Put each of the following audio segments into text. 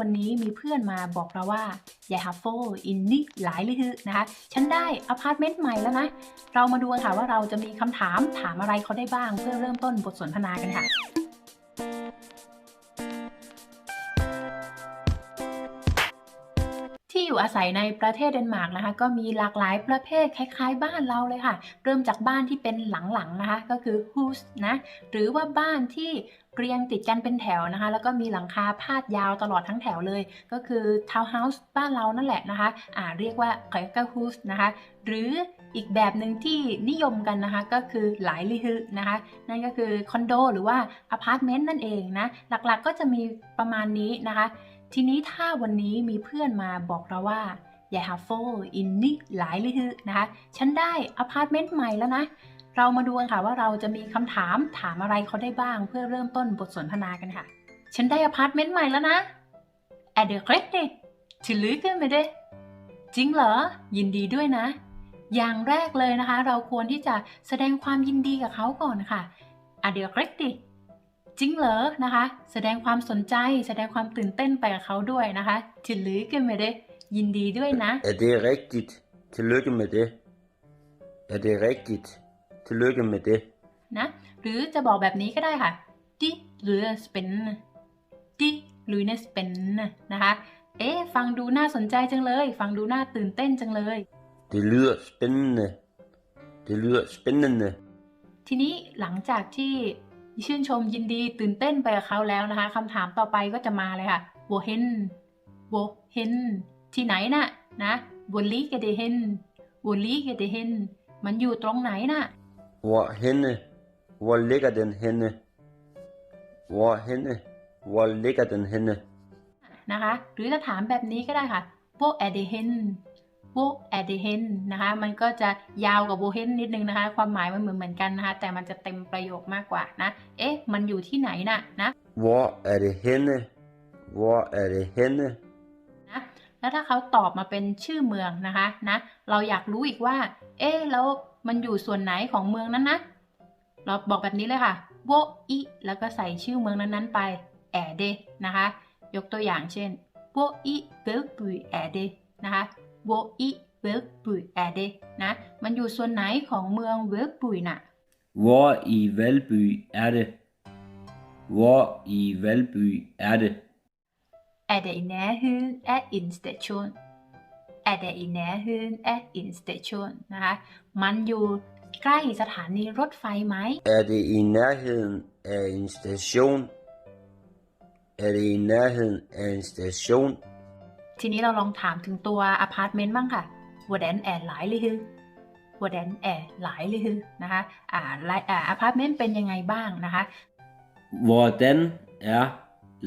วันนี้มีเพื่อนมาบอกเราว่าอย่าฮัฟโฟอินนี่หลายลือนะคะ ฉันได้อพาร์ตเมนต์ใหม่แล้วนะ เรามาดูกันค่ะว่าเราจะมีคำถามถามอะไรเขาได้บ้างเพื่อเริ่มต้นบทสนทนากันค่ะ อยู่อาศัยในประเทศเดนมาร์กนะคะ ก็มีหลากหลายประเภทคล้ายๆ บ้านเราเลยค่ะ เริ่มจากบ้านที่เป็นหลังๆนะคะ ก็คือ hus นะ หรือว่าบ้านที่เรียงติดกันเป็นแถวนะคะ แล้วก็มีหลังคาพาดยาวตลอดทั้งแถวเลย ก็คือ townhouse บ้านเรานั่นแหละนะคะ อ่าเรียกว่า k a k a house นะคะ หรืออีกแบบหนึ่งที่นิยมกันนะคะ ก็คือหลายลิฮึนะคะ นั่นก็คือคอนโดหรือว่าอพาร์ตเมนต์นั่นเองนะ หลักๆก็จะมีประมาณนี้นะคะ ทีนี้ถ้าวันนี้มีเพื่อนมาบอกเราว่าอย่าหาโฟอินนี่หลายลิฮึนะคะ ฉันได้อพาร์ตเมนต์ใหม่แล้วนะ เรามาดูกันค่ะว่าเราจะมีคำถามถามอะไรเขาได้บ้าง เพื่อเริ่มต้นบทสนทนากันค่ะ ฉันได้อพาร์ตเมนต์ใหม่แล้วนะแอดเดอร์เกรดเดถือลือกันไหมด้จริงเหรอ ยินดีด้วยนะ อย่างแรกเลยนะคะ เราควรที่จะแสดงความยินดีกับเขาก่อนค่ะอเดอร์เกรดเด จริงเหรอนะคะ แสดงความสนใจแสดงความตื่นเต้นไปกับเขาด้วยนะคะถือลือกันไหมเด้ยินดีด้วยนะ Er det rigtigt? Tillykke med det. Er det rigtigt? Tillykke med det. นะหรือจะบอกแบบนี้ก็ได้ค่ะดิหรือสเปนดิหรือเนสเปนนะคะเอ๊ะฟังดูน่าสนใจจังเลย ฟังดูน่าตื่นเต้นจังเลย Det lyder spændende. Det lyder spændende. ทีนี้หลังจากที่ ชื่นชมยินดีตื่นเต้นไปกับเขาแล้วนะคะคำถามต่อไปก็จะมาเลยค่ะโวเฮนโวเฮนที่ไหนน่ะนะวลีกเดเฮนวลีกเดเฮนมันอยู่ตรงไหนน่ะ Hvor henne? Hvor ligger den henne? Hvor henne? Hvor ligger den henne? นะคะ หรือจะถามแบบนี้ก็ได้ค่ะโบแอเดเฮน โบแอเดเฮนนะคะมันก็จะยาวกับโบเฮนนิดนึงนะคะ ความหมายมันเหมือนเหมือนกันนะคะ แต่มันจะเต็มประโยคมากกว่านะ เอ๊ะ มันอยู่ที่ไหนน่ะนะ Hvor er det henne? Hvor er det henne? นะแล้วถ้าเขาตอบมาเป็นชื่อเมืองนะคะนะเราอยากรู้อีกว่า เอ๊ะแล้วมันอยู่ส่วนไหนของเมืองนั้นนะเราบอกแบบนี้เลยค่ะโวอีแล้วก็ใส่ชื่อเมืองนั้นๆไปแอเดนะคะ ยกตัวอย่างเช่นโวอีเบลบุยแอเดนะคะ โวอีเบลบุยแอเดนะ มันอยู่ส่วนไหนของเมืองเวลบุยน่ะ Hvor i Valby er det? Hvor i Valby er det? Er det i nærheden af en station? Er det i nærheden af en station นะคะ มันอยู่ใกล้สถานีรถไฟไหม Er det i nærheden af en station? Er det i nærheden af en station? ทีนี้เราลองถามถึงตัวอพาร์ตเมนต์บ้างค่ะ Hvordan er lejlighed Hvordan er lejlighed นะคะอ่าไลอ่าอพาร์ตเมนต์เป็นยังไงบ้างนะคะ Hvordan er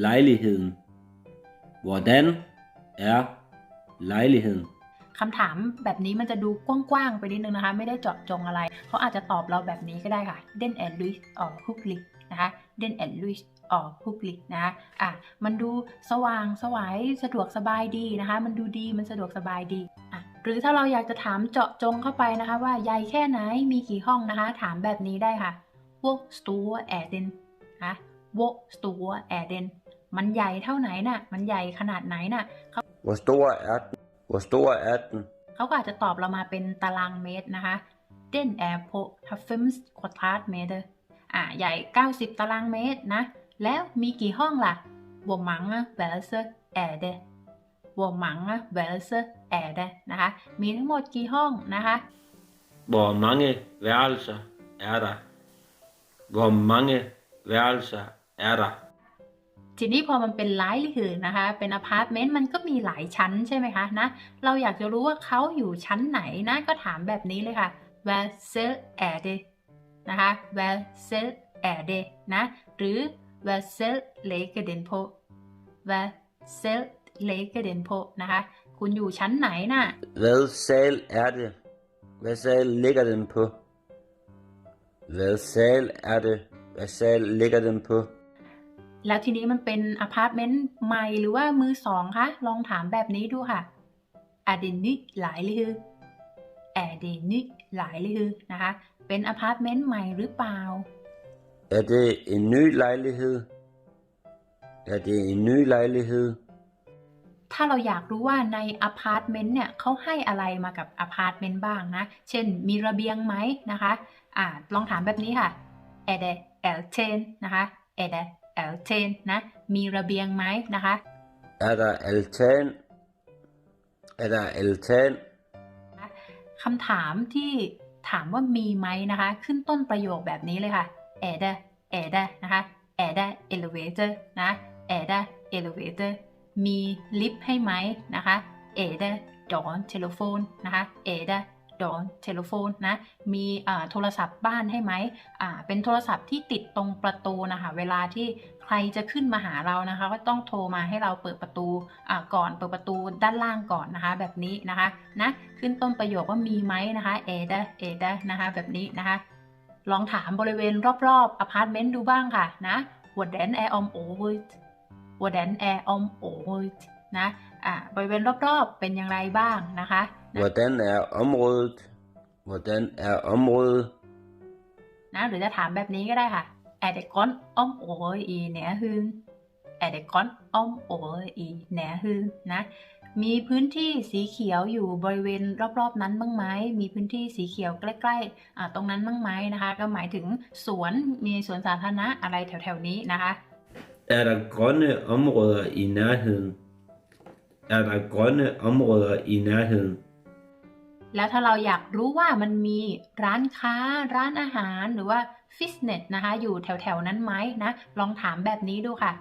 lejligheden? Hvordan er lejligheden? คำถามแบบนี้มันจะดูกว้างๆไปนิดนึงนะคะ ไม่ได้เจาะจงอะไร เขาอาจจะตอบเราแบบนี้ก็ได้ค่ะ Den er lys og hyggelig นะคะ Den er lys og hyggelig นะคะอะมันดูสว่างสวายสะดวกสบายดีนะคะ มันดูดีมันสะดวกสบายดีอะหรือถ้าเราอยากจะถามเจาะจงเข้าไปนะคะ ว่าใหญ่แค่ไหนมีกี่ห้องนะคะ ถามแบบนี้ได้ค่ะ Hvor store er den นะ Hvor store er den มันใหญ่เท่าไหนน่ะ มันใหญ่ขนาดไหนน่ะ Hvor stor er den? Hvor stor er den? เขาก็อาจจะตอบเรามาเป็นตารางเมตรนะคะ Den er på 90 kvadratmeter อ่าใหญ่ 90 ตารางเมตรนะ แล้วมีกี่ห้องล่ะ Hvor mange værelser er det Hvor mange værelser er det นะคะ มีทั้งหมดกี่ห้องนะคะ Hvor mange værelser er der? Hvor mange værelser er der? ทีนี้พอมันเป็นไลฟ์หรือนะคะ เป็นอพาร์ตเมนต์มันก็มีหลายชั้นใช่ไหมคะนะ เราอยากจะรู้ว่าเขาอยู่ชั้นไหนนะ ก็ถามแบบนี้เลยค่ะ Where cell er det นะคะ Where cell er det นะ หรือ Where cell ligger den på Where cell ligger den på นะคะ คุณอยู่ชั้นไหนน่ะ Hvad sal er det? Hvad sal ligger den på? Hvad sal er det? Hvad sal ligger den på? แล้วทีนี้มันเป็นอพาร์ตเมนต์ใหม่หรือว่ามือสองคะ ลองถามแบบนี้ดูค่ะ Er det nyt lejlighed Er det nyt lejlighed นะคะ เป็นอพาร์ตเมนต์ใหม่หรือเปล่า Er det en ny lejlighed? Er det en ny lejlighed? ถ้าเราอยากรู้ว่าในอพาร์ตเมนต์เนี่ยเขาให้อะไรมากับอพาร์ตเมนต์บ้างนะ เช่นมีระเบียงไหมนะคะอ่าลองถามแบบนี้ค่ะ e d e el ten นะคะ e d e el ten นะมีระเบียงไหมนะคะ Er der altan? Er der altan? คำถามที่ถามว่ามีไหมนะคะ ขึ้นต้นประโยคแบบนี้เลยค่ะ e d e e d e นะคะ e d e elevator นะ e d e elevator มีลิฟต์ให้ไหมนะคะ e d e dawn telephone นะคะ e d e dawn telephone นะ มีโทรศัพท์บ้านให้ไหม เป็นโทรศัพท์ที่ติดตรงประตูนะคะ เวลาที่ใครจะขึ้นมาหาเรานะคะ ก็ต้องโทรมาให้เราเปิดประตูก่อน เปิดประตูด้านล่างก่อนนะคะ แบบนี้นะคะ นะ ขึ้นต้นประโยคว่ามีไหมนะคะเอเดเอเดนะคะ แบบนี้นะคะ ลองถามบริเวณรอบๆอพาร์ตเมนต์ดูบ้างค่ะนะ Hvordan er området Hvordan er området นะอ่าบริเวณรอบๆเป็นอย่างไรบ้างนะคะ Hvordan er området? Hvordan er området? นะหรือจะถามแบบนี้ก็ได้ค่ะ Er det grønt område i nærheden Er det grønt område i nærheden นะ มีพื้นที่สีเขียวอยู่บริเวณรอบๆ นั้นบ้างไหม มีพื้นที่สีเขียวใกล้ๆอ่าตรงนั้นบ้างไหมนะคะ ก็หมายถึงสวนมีสวนสาธารณะอะไรแถวๆนี้นะคะ Er der grønne områder i nærheden? Er der grønne områder i nærheden? แล้วถ้าเราอยากรู้ว่ามันมีร้านค้าร้านอาหารหรือว่าฟิตเนสนะคะ อยู่แถวๆนั้นไหมนะ ลองถามแบบนี้ดูค่ะ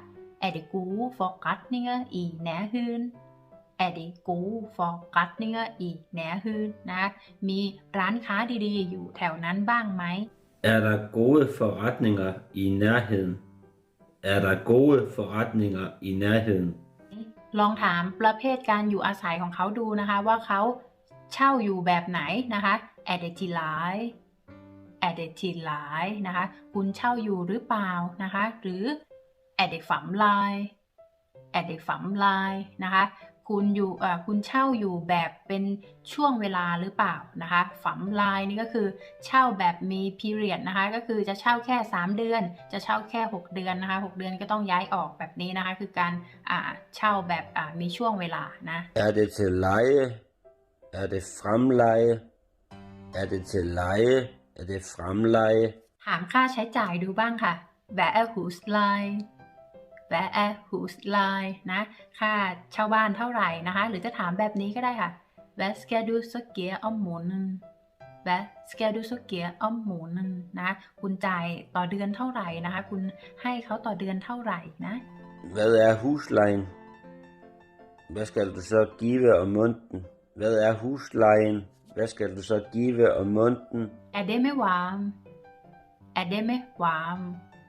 Er det gode forretninger i nærheden Er det gode forretninger i nærheden นะ มีร้านค้าดีๆ อยู่แถวนั้นบ้างไหม Er der gode forretninger i nærheden? Er der gode forretninger i nærheden? ลองถามประเภทการอยู่อาศัยของเขาดูนะคะ ว่าเขาเช่าอยู่แบบไหนนะคะ a d e t i l i a d e t i l i นะคะ คุณเช่าอยู่หรือเปล่านะคะ หรือ a d e f a m l i a d e f a m l i นะคะ คุณอยู่เอ่อคุณเช่าอยู่แบบเป็นช่วงเวลาหรือเปล่านะคะฝัมลายนี่ก็คือเช่าแบบมี period นะคะ ก็คือจะเช่าแค่ 3 เดือน จะเช่าแค่ 6 เดือนนะคะ 6 เดือนก็ต้องย้ายออกแบบนี้นะคะ คือการอ่าเช่าแบบอ่ามีช่วงเวลานะ Er det til leje? Er det fremleje? Er det til leje? Er det fremleje? ถามค่าใช้จ่ายดูบ้างค่ะ Hvad er husleje Hvad er husleje นะ ค่าเช่าบ้านเท่าไหร่นะคะ หรือจะถามแบบนี้ก็ได้ค่ะ Hvad skal du så gøre om måneden Hvad skal du så gøre om måneden นะ คุณจ่ายต่อเดือนเท่าไหร่นะคะ คุณให้เขาต่อเดือนเท่าไหร่นะ Hvad er huslejen? Hvad skal du så give om måneden? Hvad er huslejen? Hvad skal du så give om måneden? Er det med varm Er det med varm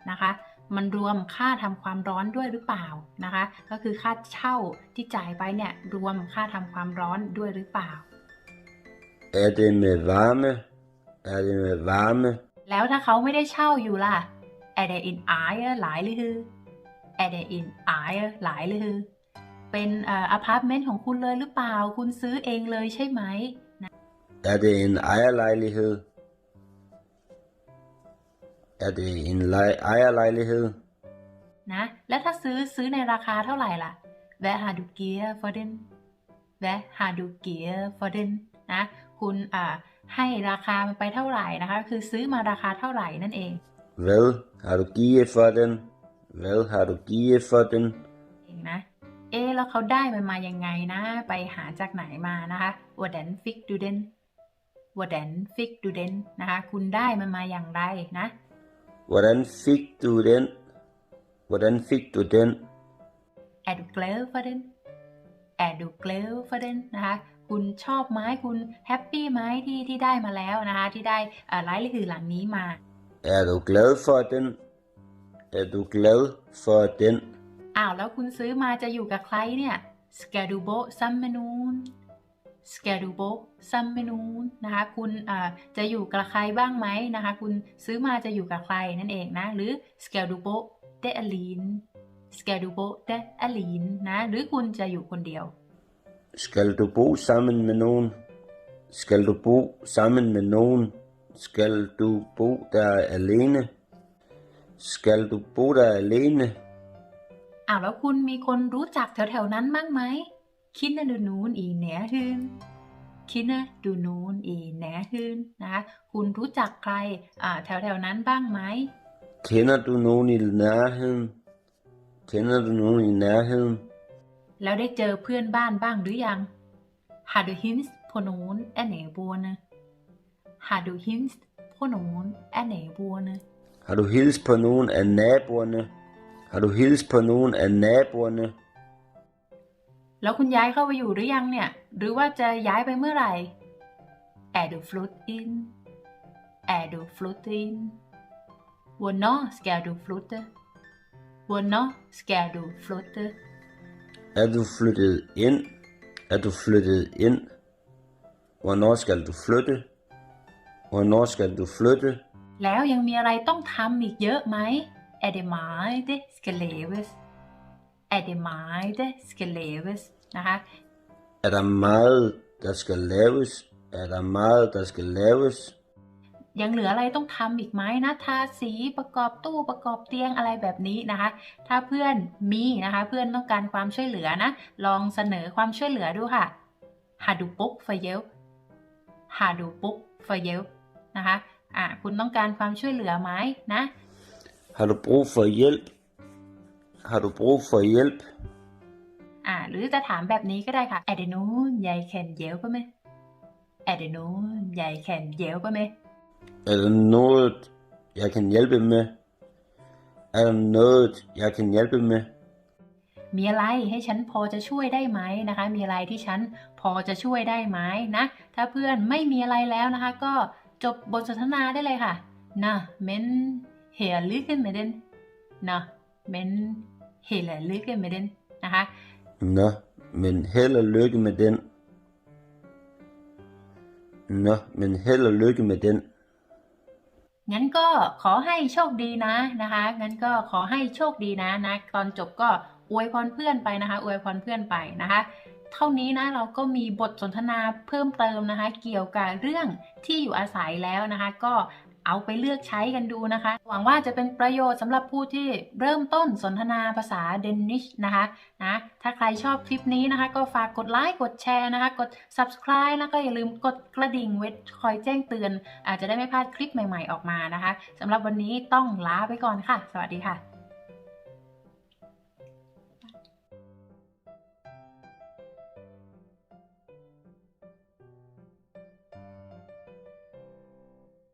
นะคะ มันรวมค่าทำความร้อนด้วยหรือเปล่านะคะ ก็คือค่าเช่าที่จ่ายไปเนี่ยรวมค่าทำความร้อนด้วยหรือเปล่า Er det med varme? Er det med varme? แล้วถ้าเขาไม่ได้เช่าอยู่ล่ะ Er det en ejer lejlighed Er det en ejer lejlighed เป็นเอ่ออพาร์ตเมนต์ของคุณเลยหรือเปล่า คุณซื้อเองเลยใช่ไหม Er det en ejerlejlighed? Er det en lej- ejerlejlighed? นะแล้วถ้าซื้อซื้อในราคาเท่าไหร่ล่ะ Hvad har du givet for den Hvad har du givet for den นะคุณอ่าให้ราคามันไปเท่าไหร่นะคะ คือซื้อมาราคาเท่าไหร่นั่นเอง Hvad har du givet for den? Hvad har du givet for den? เองนะเอ๊ะแล้วเขาได้มันมายังไงนะ ไปหาจากไหนมานะคะ Hvordan fik du den Hvordan fik du den นะคะ คุณได้มันมาอย่างไรนะ Hvordan fik du den? Hvordan fik du den? Er du glad for den Er du glad for den นะคะคุณชอบไหมคุณแฮปปี้ไหมที่ที่ได้มาแล้วนะคะที่ได้เอ่อไลฟ์คือหลังนี้มา Er du glad for den? Er du glad for den? อ้าวแล้วคุณซื้อมาจะอยู่กับใครเนี่ย Skal du bo sammen med nogen Skal du bo sammen med nogen นะคะ คุณเอ่อจะอยู่กับใครบ้างไหมนะคะ คุณซื้อมาจะอยู่กับใครนั่นเองนะ หรือ Skal du bo det alene Skal du bo det alene นะ หรือคุณจะอยู่คนเดียว Skal du bo sammen med nogen? Skal du bo sammen med nogen? Skal du bo der alene? Skal du bo der alene? อ้าวแล้วคุณมีคนรู้จักแถวๆนั้นบ้างไหม Kinder du nogen i nærheden Kinder du nogen i nærheden นะคะคุณรู้จักใครอ่าแถวๆนั้นบ้างไหม Kender du nogen i nærheden? Kender du nogen i nærheden? แล้วได้เจอเพื่อนบ้านบ้างหรือยัง Har du hilst på nogen af naboerne Har du hilst på nogen af naboerne Har du hilst på nogen af naboerne? Har du hilst på nogen af naboerne? แล้วคุณย้ายเข้าไปอยู่หรือยังเนี่ย หรือว่าจะย้ายไปเมื่อไหร่ Er du flyttet ind Er du flyttet ind Hvornår skal du flytte Hvornår skal du flytte Er du flyttet ind? Er du flyttet ind? Hvornår skal du flytte? Hvornår skal du flytte? แล้วยังมีอะไรต้องทำอีกเยอะไหม Er det meget det skal laves Er det meget det skal laves นะคะ Er der meget, der skal laves? Er der meget, der skal laves? ยังเหลืออะไรต้องทำอีกไหมนะ ทาสีประกอบตู้ประกอบเตียงอะไรแบบนี้นะคะ ถ้าเพื่อนมีนะคะ เพื่อนต้องการความช่วยเหลือนะ ลองเสนอความช่วยเหลือดูค่ะ Har du brug for hjælp Har du brug for hjælp นะคะ อะ คุณต้องการความช่วยเหลือไหมนะ Har du brug for hjælp? Har du brug for hjælp? อ่าหรือจะถามแบบนี้ก็ได้ค่ะ Er det nogen jeg kan hjælpe med Er det nogen jeg kan hjælpe med Er der noget, jeg kan hjælpe med? Er der noget, jeg kan hjælpe med? มีอะไรให้ฉันพอจะช่วยได้ไหมนะคะ มีอะไรที่ฉันพอจะช่วยได้ไหมนะ ถ้าเพื่อนไม่มีอะไรแล้วนะคะ ก็จบบทสนทนาได้เลยค่ะนะเมนเฮลิกเมเดนนะเมน เฮลิกเมเดนนะคะ Nå, men held og lykke med den. Nå, men held og lykke med den. งั้นก็ขอให้โชคดีนะนะคะ งั้นก็ขอให้โชคดีนะนะ ตอนจบก็อวยพรเพื่อนไปนะคะ อวยพรเพื่อนไปนะคะ เท่านี้นะเราก็มีบทสนทนาเพิ่มเติมนะคะ เกี่ยวกับเรื่องที่อยู่อาศัยแล้วนะคะ ก็ เอาไปเลือกใช้กันดูนะคะ หวังว่าจะเป็นประโยชน์สำหรับผู้ที่เริ่มต้นสนทนาภาษาเดนนิชนะคะนะถ้าใครชอบคลิปนี้นะคะ ก็ฝากกดไลค์กดแชร์นะคะ กด subscribe แล้วก็อย่าลืมกดกระดิ่งเว้คอยแจ้งเตือน อาจจะได้ไม่พลาดคลิปใหม่ๆออกมานะคะสำหรับวันนี้ต้องลาไปก่อนค่ะ สวัสดีค่ะ